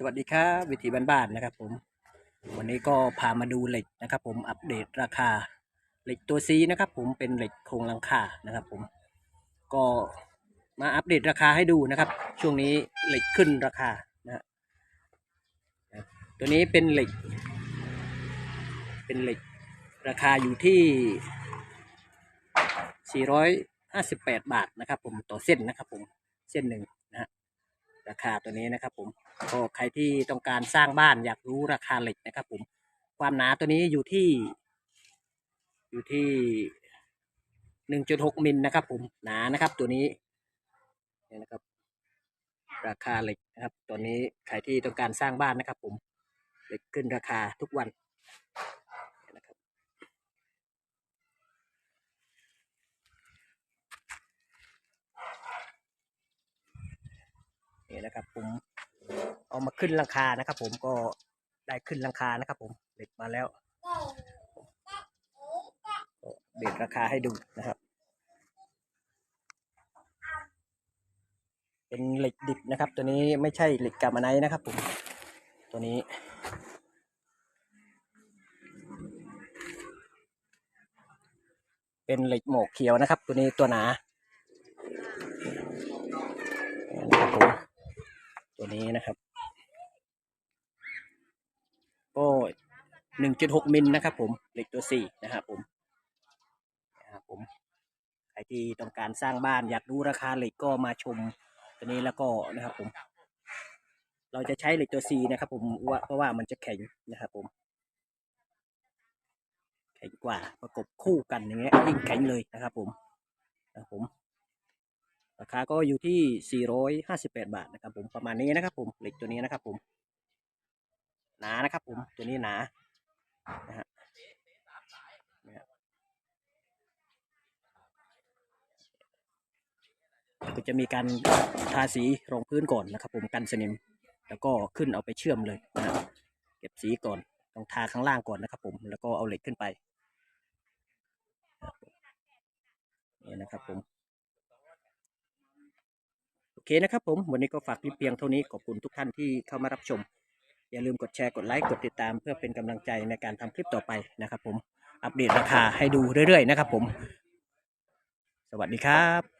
สวัสดีครับวิถีบ้านๆนะครับ ผม วันนี้ก็พามาดูเหล็กนะครับ ผมอัปเดตราคาเหล็กตัวซีนะครับ ผมเป็นเหล็กโครงหลังคานะครับ ผมก็มาอัปเดตราคาให้ดูนะครับ ช่วงนี้เหล็กขึ้นราคานะตัวนี้เป็นเหล็ก เป็นเหล็กราคาอยู่ที่ 458 บาทนะครับ ผมต่อเส้นนะครับ ผมเส้นหนึ่ง ราคาตัวนี้นะครับ ผมก็ใครที่ต้องการสร้างบ้านอยากรู้ราคาเหล็กนะครับ ผม ความหนาตัวนี้อยู่ที่ อยู่ที่หนึ่งจุดหกมิลนะครับ ผมหนานะครับ ตัวนี้นี่นะครับ ราคาเหล็กนะครับ ตัวนี้ใครที่ต้องการสร้างบ้านนะครับ ผมเหล็กขึ้นราคาทุกวันนะครับ นี่นะครับ ผมเอามาขึ้นราคานะครับ ผมก็ได้ขึ้นราคานะครับ ผมเหล็กมาแล้วเด็ดราคาให้ดูนะครับ เป็นเหล็กดิบนะครับ ตัวนี้ไม่ใช่เหล็กกามาไนนะครับ ผม ตัวนี้เป็นเหล็กหมอกเขียวนะครับ ตัวนี้ตัวหนานะครับผม ตัวนี้นะครับ ก็หนึ่งจุดหกมิลนะครับ ผมเหล็กตัวสี่นะครับผมนะครับผมใครที่ต้องการสร้างบ้านอยากรู้ราคาเหล็กก็มาชมตัวนี้แล้วก็นะครับ ผม เราจะใช้เหล็กตัวซีนะครับ ผมว่าเพราะว่ามันจะแข็งนะครับ ผมแข็งกว่าประกบคู่กันอย่างเงี้ยยิ่งแข็งเลยนะครับ ผมนะครับผม ราคาก็อยู่ที่ 458 บาทนะครับผมประมาณนี้นะครับผมเหล็กตัวนี้นะครับผม หนานะครับผมตัวนี้หนานะฮะก็จะมีการทาสีรองพื้นก่อนนะครับ ผมกันสนิม แล้วก็ขึ้นเอาไปเชื่อมเลยนะเก็บสีก่อนต้องทาข้างล่างก่อนนะครับ ผมแล้วก็เอาเหล็กขึ้นไปนี่นะครับผม เคนะครับผม วันนี้ก็ฝากคลิปเพียงเท่านี้ขอบคุณทุกท่านที่เข้ามารับชม อย่าลืมกดแชร์กดไลค์กดติดตาม เพื่อเป็นกำลังใจในการทำคลิปต่อไปนะครับผมอัปเดตราคาให้ดูเรื่อยๆนะครับผม สวัสดีครับ